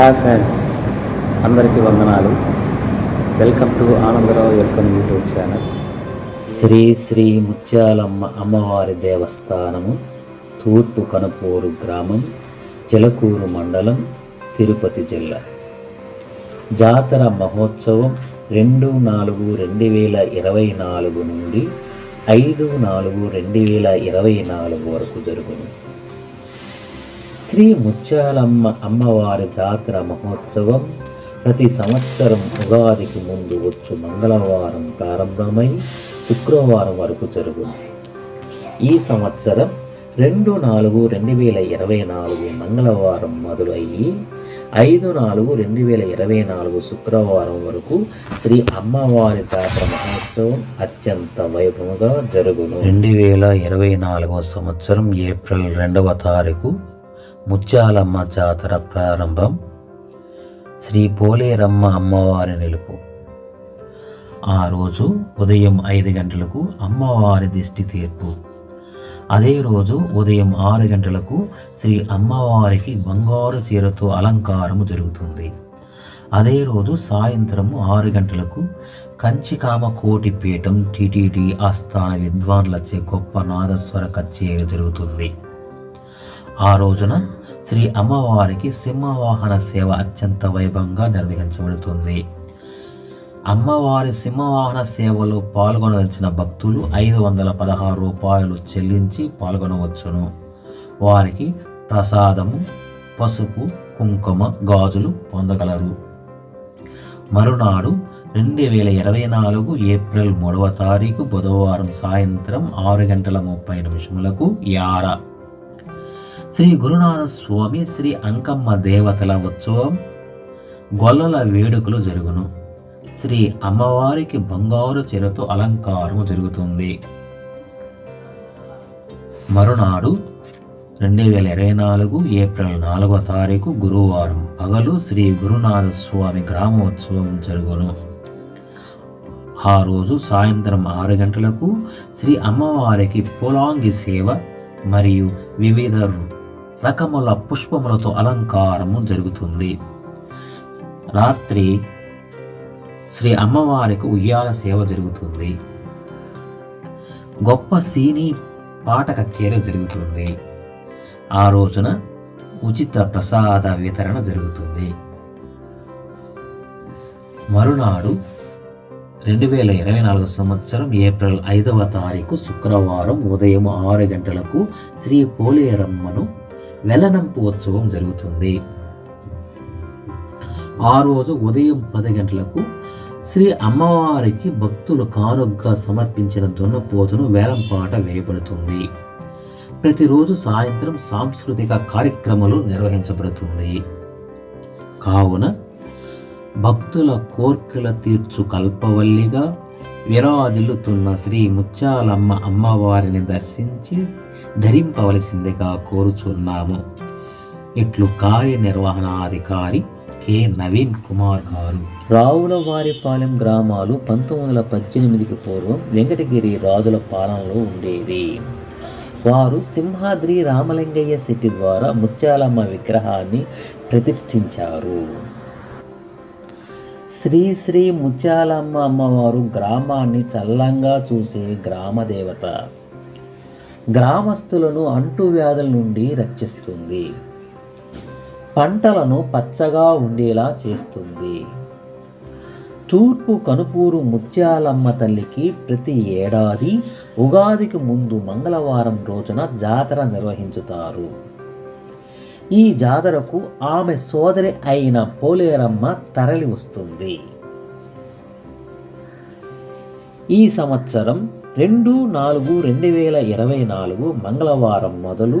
Hi friends అందరికీ వందనాలు. Welcome to Anandarao welcome YouTube channel Shri Shri Mutyalamma అమ్మవారి దేవస్థానము తూర్పు కనుపూరు గ్రామం చిలకూరు మండలం తిరుపతి జిల్లా. జాతర మహోత్సవం రెండు నాలుగు రెండు వేల ఇరవై నాలుగు నుండి ఐదు నాలుగు రెండు వేల ఇరవై నాలుగు వరకు జరుగును. శ్రీ ముత్యాలమ్మ అమ్మవారి జాతర మహోత్సవం ప్రతి సంవత్సరం ఉగాదికి ముందు వచ్చు మంగళవారం ప్రారంభమై శుక్రవారం వరకు జరుగును ఈ సంవత్సరం రెండు నాలుగు రెండు వేల ఇరవై నాలుగు మంగళవారం మొదలయ్యి ఐదు నాలుగు రెండు వేల ఇరవై నాలుగు శుక్రవారం వరకు శ్రీ అమ్మవారి జాతర మహోత్సవం అత్యంత వైభవంగా జరుగును. రెండు వేల ఇరవై నాలుగవ సంవత్సరం ఏప్రిల్ రెండవ తారీఖు ముత్యాలమ్మ జాతర ప్రారంభం. శ్రీ పోలేరమ్మ అమ్మవారి నిలుపు. ఆ రోజు ఉదయం ఐదు గంటలకు అమ్మవారి దిష్టి తీర్పు. అదే రోజు ఉదయం ఆరు గంటలకు శ్రీ అమ్మవారికి బంగారు చీరతో అలంకారము జరుగుతుంది. అదే రోజు సాయంత్రము ఆరు గంటలకు కంచికామ కోటి పీఠం ఆస్థాన విద్వాన్లచే గొప్ప నాదస్వర కచేరీ జరుగుతుంది. ఆ రోజున శ్రీ అమ్మవారికి సింహవాహన సేవ అత్యంత వైభవంగా నిర్వహించబడుతుంది. అమ్మవారి సింహవాహన సేవలో పాల్గొనదలిచిన భక్తులు ఐదు వందల పదహారు రూపాయలు చెల్లించి పాల్గొనవచ్చును. వారికి ప్రసాదము పసుపు కుంకుమ గాజులు పొందగలరు. మరునాడు రెండు వేల ఇరవై నాలుగు ఏప్రిల్ మూడవ తారీఖు బుధవారం సాయంత్రం ఆరు గంటల ముప్పై నిమిషములకు యారా శ్రీ గురునాథ స్వామి శ్రీ అంకమ్మ దేవతల ఉత్సవం గొల్లల వేడుకలు జరుగును. శ్రీ అమ్మవారికి బంగారు చెరతో అలంకారము జరుగుతుంది. మరునాడు రెండు వేల ఇరవై నాలుగు ఏప్రిల్ నాలుగవ తారీఖు గురువారం పగలు శ్రీ గురునాథ స్వామి గ్రామోత్సవం జరుగును. ఆ రోజు సాయంత్రం ఆరు గంటలకు శ్రీ అమ్మవారికి పొలాంగి సేవ మరియు వివిధ రకముల పుష్పములతో అలంకారము జరుగుతుంది. రాత్రి శ్రీ అమ్మవారికి ఉయ్యాల సేవ జరుగుతుంది. గొప్ప సీని పాట కచేరీ జరుగుతుంది. ఆ రోజున ఉచిత ప్రసాద వితరణ జరుగుతుంది. మరునాడు రెండు వేల ఇరవై నాలుగు సంవత్సరం ఏప్రిల్ ఐదవ తారీఖు శుక్రవారం ఉదయం ఆరు గంటలకు శ్రీ పోలేరమ్మను వెలనంపు ఉత్సవం జరుగుతుంది. ఆ రోజు ఉదయం పది గంటలకు శ్రీ అమ్మవారికి భక్తులు కానుగ్గా సమర్పించిన దున్నపోతును వేలంపాట వేయబడుతుంది. ప్రతిరోజు సాయంత్రం సాంస్కృతిక కార్యక్రమాలు నిర్వహించబడుతుంది. కావున భక్తుల కోర్కెల తీర్చు కల్పవల్లిగా విరాజిల్లుతున్న శ్రీ ముత్యాలమ్మ అమ్మవారిని దర్శించి ధరింపవలసిందిగా కోరుచున్నాము. ఇట్లు కార్యనిర్వహణాధికారి కె. నవీన్ కుమార్ గారు. రావులవారిపాలెం గ్రామాలు పంతొమ్మిది వందల పద్దెనిమిదికి పూర్వం వెంకటగిరి రాజుల పాలనలో ఉండేది వారు సింహాద్రి రామలింగయ్య శెట్టి ద్వారా ముత్యాలమ్మ విగ్రహాన్ని ప్రతిష్ఠించారు. శ్రీ శ్రీ ముత్యాలమ్మ అమ్మవారు గ్రామాన్ని చల్లంగా చూసే గ్రామ దేవత గ్రామస్తులను అంటువ్యాధుల నుండి రక్షిస్తుంది. పంటలను పచ్చగా ఉండేలా చేస్తుంది. తూర్పు కనుపూరు ముత్యాలమ్మ తల్లికి ప్రతి ఏడాది ఉగాదికి ముందు మంగళవారం రోజున జాతర నిర్వహించుతారు. ఈ జాతరకు ఆమె సోదరి అయిన పోలేరమ్మ తరలి వస్తుంది. ఈ సంవత్సరం రెండు నాలుగు రెండు వేల ఇరవై నాలుగు మంగళవారం మొదలు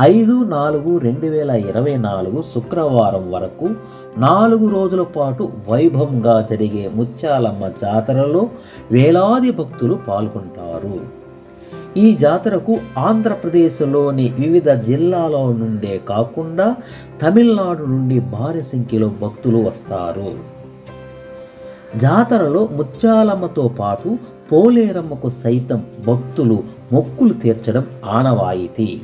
ఐదు నాలుగు రెండు వేల ఇరవై నాలుగు శుక్రవారం వరకు నాలుగు రోజుల పాటు వైభవంగా జరిగే ముత్యాలమ్మ జాతరలో వేలాది భక్తులు పాల్గొంటారు. ఈ జాతరకు ఆంధ్రప్రదేశ్లోని వివిధ జిల్లాల నుండే కాకుండా తమిళనాడు నుండి భారీ సంఖ్యలో భక్తులు వస్తారు. జాతరలో ముత్యాలమ్మతో పాటు పోలేరమ్మకు సైతం భక్తులు మొక్కులు తీర్చడం ఆనవాయితీ.